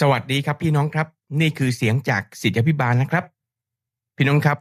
สวัสดีครับพี่น้องครับ นี่คือเสียงจากสิทธิพิบาลนะครับ พี่น้องครับ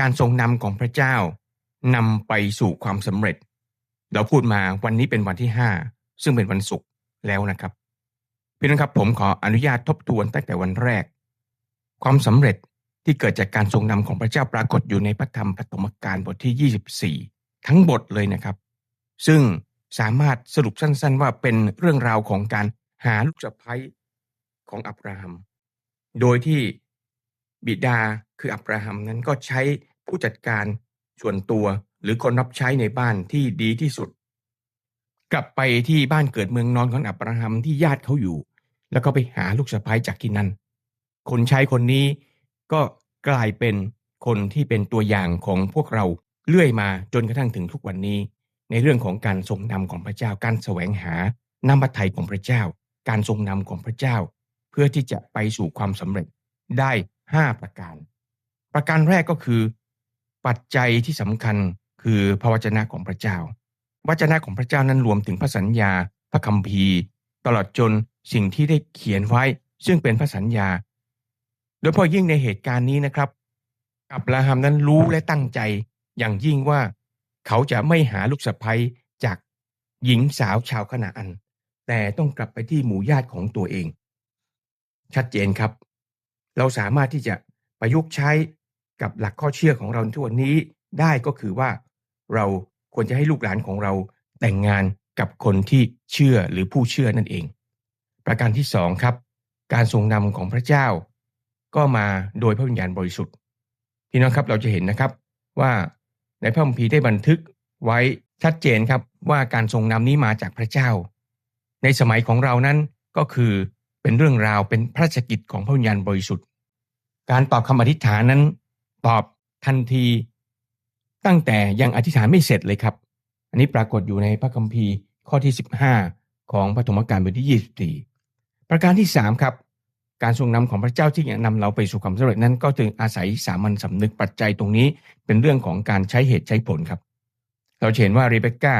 การทรงนำของพระเจ้านำไปสู่ความสำเร็จ เราพูดมาวันนี้เป็นวันที่ห้าซึ่งเป็นวันศุกร์แล้วนะครับ พี่น้องครับผมขออนุญาตทบทวนตั้งแต่วันแรก ความสำเร็จที่เกิดจากการทรงนำของพระเจ้าปรากฏอยู่ในพระธรรมปฐมกาลบทที่ 24 ทั้งบทเลยนะครับ ซึ่งสามารถสรุปสั้น ๆ ว่าเป็นเรื่องราวของการหาลูกสะใภ้ ของอับราฮัม โดยที่บิดาคืออับราฮัมนั้นก็ใช้ผู้จัดการส่วนตัวหรือคนรับใช้ในบ้านที่ดีที่สุด กลับไปที่บ้านเกิดเมืองนอนของอับราฮัมที่ญาติเขาอยู่ แล้วก็ไปหาลูกสะใภ้จากที่นั่น คนใช้คนนี้ก็กลายเป็นคนที่เป็นตัวอย่างของพวกเราเลื่อยมาจนกระทั่งถึงทุกวันนี้ ในเรื่องของการทรงนำของพระเจ้าการแสวงหาน้ำพระทัยของพระเจ้า การทรงนำของพระเจ้า พื่อที่จะไปสู่ความสำเร็จได้ 5 ประการ ประการแรกก็คือ ปัจจัยที่สำคัญคือพระวจนะของพระเจ้า วจนะของพระเจ้านั้นรวมถึงพระสัญญา พระคัมภีร์ ตลอดจนสิ่งที่ได้เขียนไว้ ซึ่งเป็นพระสัญญา โดยเฉพาะยิ่งในเหตุการณ์นี้นะครับอับราฮัมนั้นรู้และตั้งใจอย่างยิ่งว่าเขาจะไม่หาลูกสะใภ้จากหญิงสาวชาวขณาอัน แต่ต้องกลับไปที่หมู่ญาติของตัวเอง ชัดเจนครับ เราสามารถที่จะประยุกต์ใช้กับหลักข้อเชื่อของเราทุกวันนี้ได้ก็คือว่า เราควรจะให้ลูกหลานของเราแต่งงานกับคนที่เชื่อหรือผู้เชื่อนั่นเอง ประการที่สองครับ การทรงนำของพระเจ้า ก็มาโดยพระวิญญาณบริสุทธิ์พี่น้องครับเราจะเห็นนะครับว่าในพระคัมภีร์ได้บันทึกไว้ชัดเจนครับว่าการทรงนำนี้มาจากพระเจ้า ในสมัยของเรานั้นก็คือ เป็นเรื่องราวเป็นพระราชกิจของพระวิญญาณบริสุทธิ์ การตอบคำอธิษฐานนั้น ตอบทันทีตั้งแต่ยังอธิษฐานไม่เสร็จเลยครับ อันนี้ปรากฏอยู่ในพระคัมภีร์ข้อที่ 15 ของปฐมกาลบทที่ 24 ประการที่ 3 ครับ การทรงนำของพระเจ้าที่จะนำเราไปสู่ความสำเร็จนั้น ก็จึงอาศัยสามัญสำนึกปัจจัยตรงนี้ เป็นเรื่องของการใช้เหตุใช้ผลครับ เราเห็นว่าเรเบคก้า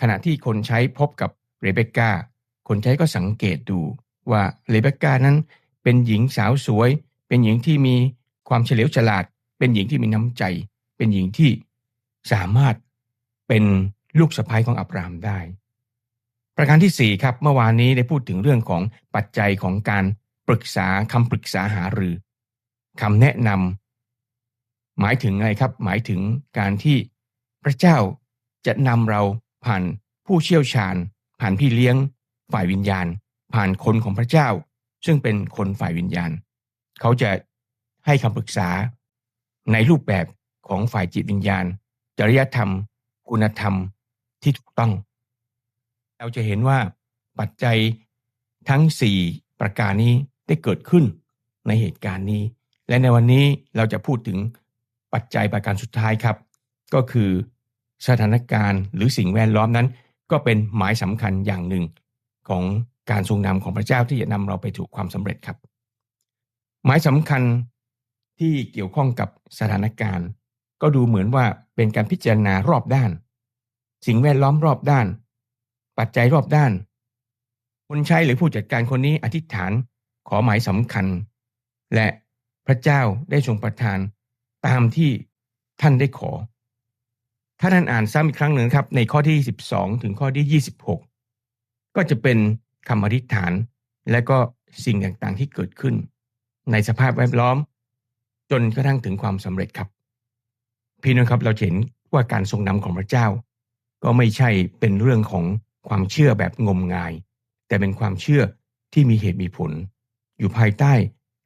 ขณะที่คนใช้พบกับเรเบคก้าคนใช้ก็สังเกตดู ว่าเรเบคก้านั้นเป็นหญิงสาวสวย เป็นหญิงที่มีความเฉลียวฉลาด เป็นหญิงที่มีน้ำใจ เป็นหญิงที่สามารถเป็นลูกสะใภ้ของอับราฮัมได้ ประการที่ 4 ครับ เมื่อวานนี้ได้พูดถึงเรื่องของปัจจัยของการปรึกษาคำปรึกษาหารือคำแนะนำหมายถึงอะไรครับ หมายถึงการที่พระเจ้าจะนำเราผ่านผู้เชี่ยวชาญ ผ่านพี่เลี้ยง ฝ่ายวิญญาณ ผ่านคนของพระเจ้า ซึ่งเป็นคนฝ่ายวิญญาณ เขาจะให้คำปรึกษาในรูปแบบของฝ่ายจิตวิญญาณ จริยธรรม คุณธรรมที่ถูกต้อง เราจะเห็นว่าปัจจัยทั้ง 4 ประการนี้ได้เกิดขึ้นในเหตุการณ์นี้ และในวันนี้เราจะพูดถึงปัจจัยประการสุดท้ายครับ ก็คือสถานการณ์หรือสิ่งแวดล้อมนั้น ก็เป็นหมายสำคัญอย่างหนึ่งของ การทรงนำของพระเจ้าที่จะนำเราไปถูกความสำเร็จครับ หมายสำคัญที่เกี่ยวข้องกับสถานการณ์ ก็ดูเหมือนว่าเป็นการพิจารณารอบด้าน สิ่งแวดล้อมรอบด้าน ปัจจัยรอบด้าน คนใช้หรือผู้จัดการคนนี้อธิษฐานขอหมายสำคัญ และพระเจ้าได้ทรงประทานตามที่ท่านได้ขอ ถ้าท่านอ่านซ้ำอีกครั้งหนึ่งครับ ในข้อที่ 12 ถึงข้อที่ 26 ก็จะเป็น คำอธิษฐาน และก็สิ่งต่างๆที่เกิดขึ้น ในสภาพแวดล้อม จนกระทั่งถึงความสำเร็จครับ พี่น้องครับเราเห็นว่าการทรงนำของพระเจ้า ก็ไม่ใช่เป็นเรื่องของความเชื่อแบบงมงาย แต่เป็นความเชื่อที่มีเหตุมีผล อยู่ภายใต้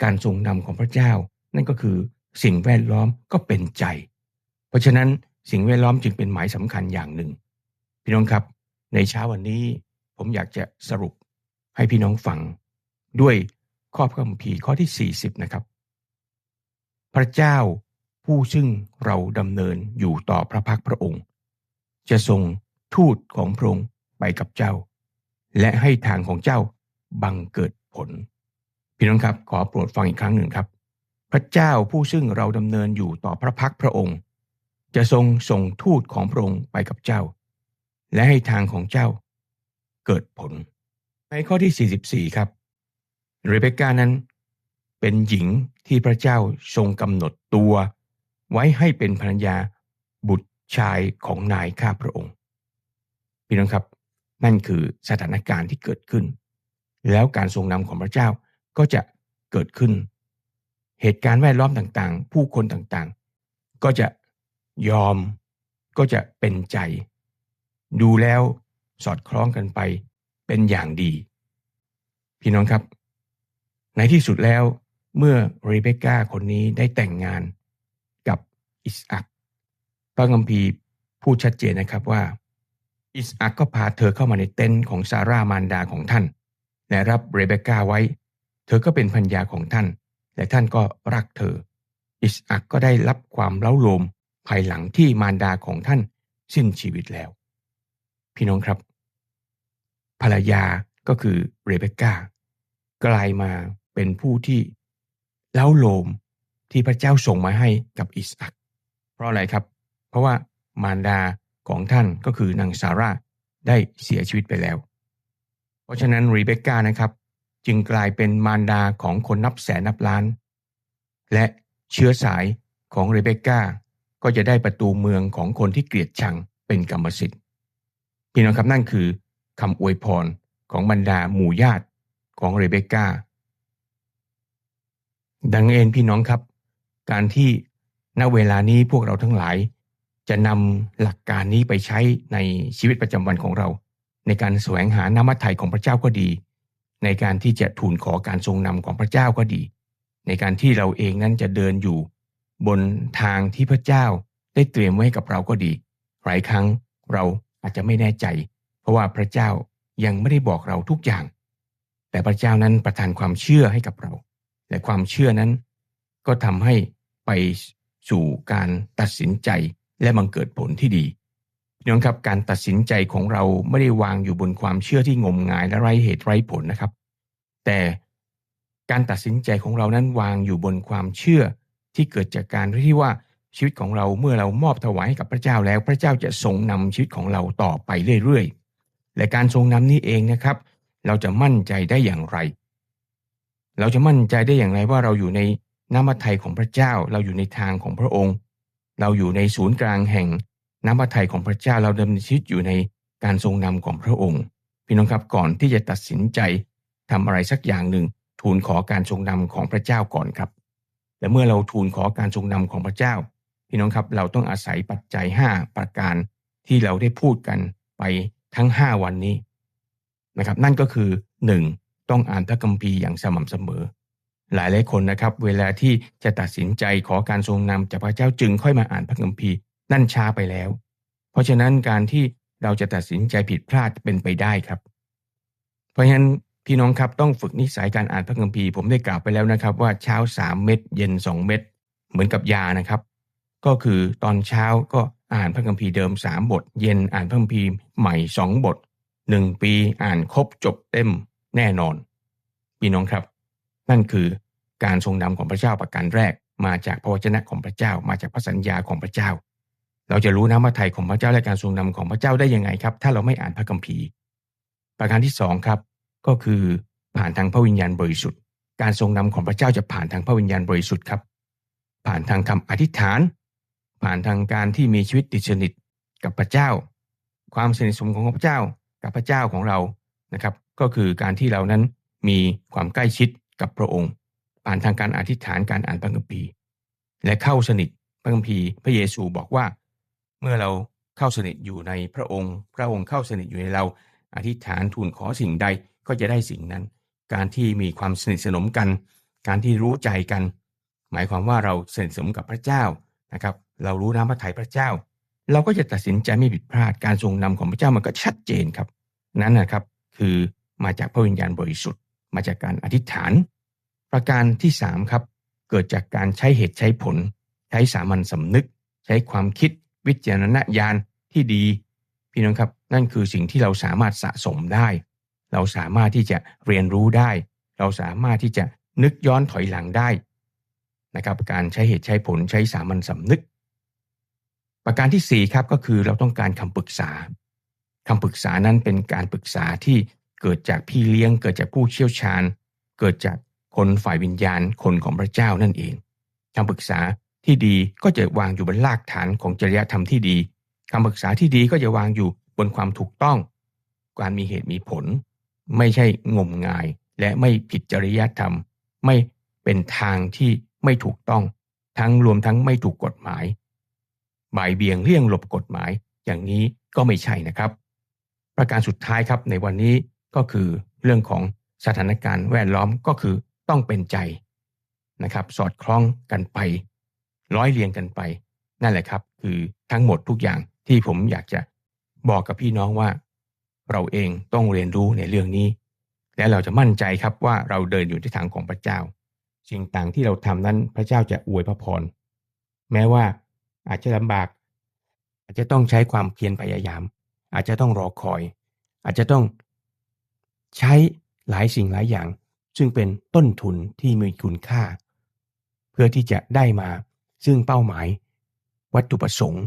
การทรงนำของพระเจ้า นั่นก็คือสิ่งแวดล้อมก็เป็นใจ เพราะฉะนั้นสิ่งแวดล้อมจึงเป็นหมายสำคัญอย่างหนึ่ง พี่น้องครับ ในเช้าวันนี้ผมอยากจะสรุป ให้พี่น้องฟังด้วยข้อพระคัมภีร์ข้อที่ 40 นะครับ พระเจ้าผู้ซึ่งเราดำเนินอยู่ต่อพระพักพระองค์ จะทรงทูตของพระองค์ไปกับเจ้า และให้ทางของเจ้าบังเกิดผล พี่น้องครับขอโปรดฟังอีกครั้งหนึ่งครับ พระเจ้าผู้ซึ่งเราดำเนินอยู่ต่อพระพักพระองค์ จะทรงส่งทูตของพระองค์ไปกับเจ้า และให้ทางของเจ้า เกิดผล ในข้อที่ 44 ครับเรเบคก้านั้น เป็นหญิงที่พระเจ้าทรงกำหนดตัว ไว้ให้เป็นภรรยาบุตรชายของนายข้าพระองค์ พี่น้องครับ นั่นคือสถานการณ์ที่เกิดขึ้น แล้วการทรงนำของพระเจ้าก็จะเกิดขึ้น เหตุการณ์แวดล้อมต่างๆ ผู้คนต่างๆ ก็จะยอมก็จะเป็นใจ ดูแล้วสอดคล้องกันไป เป็นอย่างดี พี่น้องครับ ในที่สุดแล้วเมื่อเรเบคก้าคนนี้ได้แต่งงานกับอิสอักพระคัมภีร์พูดชัดเจนนะครับว่า อิสอักก็พาเธอเข้ามาในเต็นท์ของซาร่ามารดาของท่าน และรับเรเบคก้าไว้ เธอก็เป็นพัญญาของท่าน และท่านก็รักเธอ อิสอักก็ได้รับความเล้าโลมภายหลังที่มารดาของท่านสิ้นชีวิตแล้ว พี่น้องครับ ภรรยาก็คือเรเบคก้ากลายมาเป็นผู้ที่เล้าโลมที่พระเจ้าส่งมาให้กับอิสอัก เพราะอะไรครับ เพราะว่ามารดาของท่านก็คือนางซาร่าได้เสียชีวิตไปแล้ว เพราะฉะนั้นรีเบคก้านะครับ จึงกลายเป็นมารดาของคนนับแสนนับล้าน และเชื้อสายของเรเบคก้าก็จะได้ประตูเมืองของคนที่เกลียดชังเป็นกรรมสิทธิ์พี่น้องครับนั่นคือ คำอวยพรของบรรดาหมู่ญาติของเรเบคก้า ดังเองพี่น้องครับ การที่ณเวลานี้พวกเราทั้งหลาย จะนำหลักการนี้ไปใช้ในชีวิตประจำวันของเรา ในการแสวงหาน้ำมัทไทยของพระเจ้าก็ดี ในการที่จะทูลขอการทรงนำของพระเจ้าก็ดี ในการที่เราเองนั้นจะเดินอยู่ บนทางที่พระเจ้าได้เตรียมไว้กับเราก็ดี หลายครั้งเราอาจจะไม่แน่ใจ เพราะว่าพระเจ้ายังไม่ได้บอกเราทุกอย่าง แต่พระเจ้านั้นประทานความเชื่อให้กับเรา และความเชื่อนั้น ก็ทำให้ไปสู่การตัดสินใจและบังเกิดผลที่ดีพี่น้องครับการตัดสินใจของเราไม่ได้วางอยู่บนความเชื่อที่งมงายและไร้เหตุไร้ผลนะครับ แต่การตัดสินใจของเรานั้นวางอยู่บนความเชื่อที่เกิดจากการที่ว่าชีวิตของเราเมื่อเรามอบถวายให้กับพระเจ้าแล้ว พระเจ้าจะทรงนำชีวิตของเราต่อไปเรื่อยๆ และการทรงนำนี้เองนะครับ เราจะมั่นใจได้อย่างไร เราจะมั่นใจได้อย่างไรว่าเราอยู่ในน้ำพระทัยของพระเจ้า เราอยู่ในทางของพระองค์ เราอยู่ในศูนย์กลางแห่งน้ำพระทัยของพระเจ้าเราดำเนินชีวิตอยู่ในการทรงนำของพระองค์ พี่น้องครับก่อนที่จะตัดสินใจทำอะไรสักอย่างหนึ่ง ทูลขอการทรงนำของพระเจ้าก่อนครับ และเมื่อเราทูลขอการทรงนำของพระเจ้า พี่น้องครับเราต้องอาศัยปัจจัย 5 ประการที่เราได้พูดกันไป ทั้ง 5 วันนี้นะครับ นั่นก็คือ 1. ต้องอ่านพระคัมภีร์อย่างสม่ำเสมอ หลายหลายคนนะครับ เวลาที่จะตัดสินใจขอการทรงนำจากพระเจ้าจึงค่อยมาอ่านพระคัมภีร์นั่นช้าไปแล้ว เพราะฉะนั้นการที่เราจะตัดสินใจผิดพลาดเป็นไปได้ครับ เพราะฉะนั้นพี่น้องครับต้องฝึกนิสัยการอ่านพระคัมภีร์ผมได้กล่าวไปแล้วนะครับ ว่าเช้า 3 เม็ดเย็น 2 เม็ดเหมือนกับยานะครับ ก็คือตอนเช้าก็ อ่านพระคัมภีร์เดิม3บท เย็นอ่านพระคัมภีร์ใหม่2บท1ปีอ่านครบจบเต็มแน่นอนพี่น้องครับ นั่นคือการทรงนำของพระเจ้าประการแรก มาจากพระวจนะของพระเจ้า มาจากพระสัญญาของพระเจ้า เราจะรู้น้ำพระทัยของพระเจ้าและการทรงนำของพระเจ้าได้ยังไงครับ ถ้าเราไม่อ่านพระคัมภีร์ ประการที่สองครับ ก็คือผ่านทางพระวิญญาณบริสุทธิ์ การทรงนำของพระเจ้าจะผ่านทางพระวิญญาณบริสุทธิ์ครับ ผ่านทางคำอธิษฐาน ผ่านทางการที่มีชีวิตติดสนิทกับพระเจ้า ความสนิทสนมของพระเจ้ากับพระเจ้าของเรานะครับ ก็คือการที่เรานั้นมีความใกล้ชิดกับพระองค์ ผ่านทางการอธิษฐานการอ่านพระคัมภีร์ และเข้าสนิทพระคัมภีร์พระเยซูบอกว่า เมื่อเราเข้าสนิทอยู่ในพระองค์ พระองค์เข้าสนิทอยู่ในเราอธิษฐานทูลขอสิ่งใดก็จะได้สิ่งนั้น การที่มีความสนิทสนมกัน การที่รู้ใจกัน หมายความว่าเราสนิทสนมกับพระเจ้านะครับ เรารู้น้ำพระทัยพระเจ้า เราก็จะตัดสินใจไม่ผิดพลาดการทรงนำของพระเจ้ามันก็ชัดเจนครับ นั้นนะครับคือมาจากพระวิญญาณบริสุทธิ์ มาจากการอธิษฐาน ประการที่สามครับเกิดจากการใช้เหตุใช้ผล ใช้สามัญสำนึก ใช้ความคิดวิจารณญาณที่ดี พี่น้องครับ นั่นคือสิ่งที่เราสามารถสะสมได้ เราสามารถที่จะเรียนรู้ได้ เราสามารถที่จะนึกย้อนถอยหลังได้นะครับการใช้เหตุใช้ผลใช้สามัญสำนึก ประการที่4ครับก็คือเราต้องการคำปรึกษาคำปรึกษานั้นเป็นการปรึกษาที่เกิดจากพี่เลี้ยง เกิดจากผู้เชี่ยวชาญ เกิดจากคนฝ่ายวิญญาณคนของพระเจ้านั่นเองคำปรึกษาที่ดีก็จะวางอยู่บนรากฐานของจริยธรรมที่ดีคำปรึกษาที่ดีก็จะวางอยู่บนความถูกต้อง การมีเหตุมีผล ไม่ใช่งมงาย และไม่ผิดจริยธรรม ไม่เป็นทางที่ไม่ถูกต้อง ทั้งรวมทั้งไม่ถูกกฎหมาย บ่ายเบี่ยงเลี่ยงหลบกฎหมาย อย่างนี้ก็ไม่ใช่นะครับ ประการสุดท้ายครับในวันนี้ก็คือเรื่องของสถานการณ์แวดล้อมก็คือต้องเป็นใจนะครับ สอดคล้องกันไป ร้อยเรียงกันไป นั่นแหละครับ คือทั้งหมดทุกอย่างที่ผมอยากจะบอกกับพี่น้องว่า เราเองต้องเรียนรู้ในเรื่องนี้ และเราจะมั่นใจครับว่าเราเดินอยู่ในทางของพระเจ้าสิ่งต่างที่เราทำนั้นพระเจ้าจะอวยพระพรแม้ว่า อาจจะลำบาก อาจจะต้องใช้ความเพียรพยายาม อาจจะต้องรอคอย อาจจะต้องใช้หลายสิ่งหลายอย่าง ซึ่งเป็นต้นทุนที่มีคุณค่า เพื่อที่จะได้มาซึ่งเป้าหมาย วัตถุประสงค์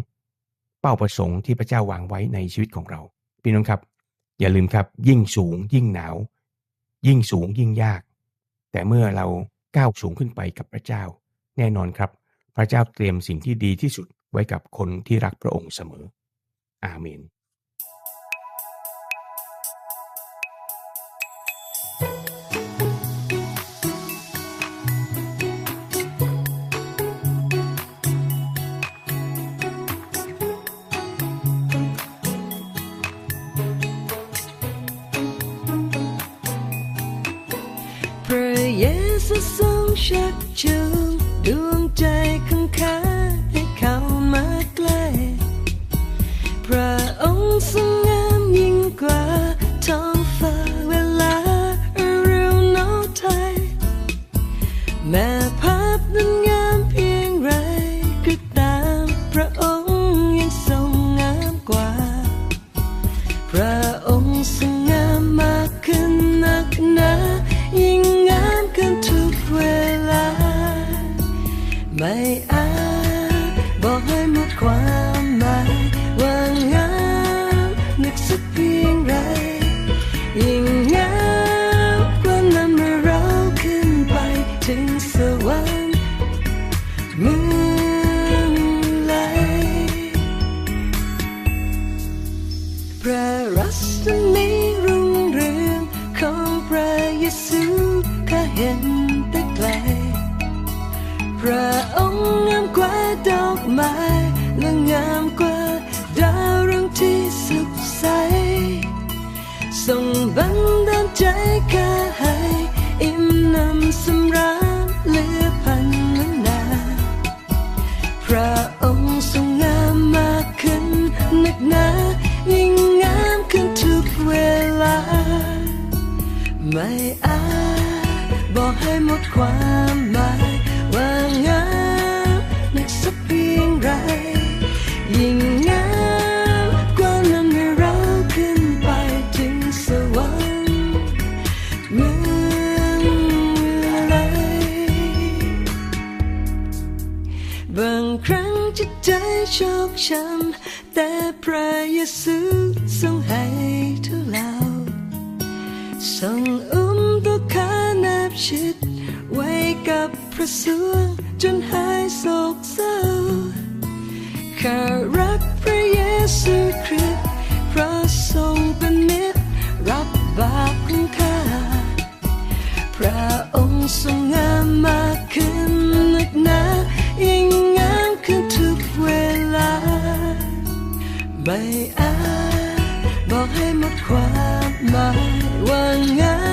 เป้าประสงค์ที่พระเจ้าวางไว้ในชีวิตของเรา พี่น้องครับ อย่าลืมครับ ยิ่งสูงยิ่งหนาว ยิ่งสูงยิ่งยาก แต่เมื่อเราก้าวสูงขึ้นไปกับพระเจ้า แน่นอนครับ พระเจ้าเตรียมสิ่งที่ดีที่สุดไว้กับคนที่รักพระองค์เสมอ อาเมนพระเยซูทรงชักจูง เบางครั้งจิตใจชอกช้ำแต่พระเยซูทรงให้ทุเลาทรงอุ้มตัวข้าแนบชิด ไว้กับพระสวงจนหายโศกเศร้าข้ารักพระเยซูคริส องค์ทรงงามมากขึ้นนักหนายิ่งงามขึ้นทุกเวลา ไม่อาจบอกให้หมดความหมายว่า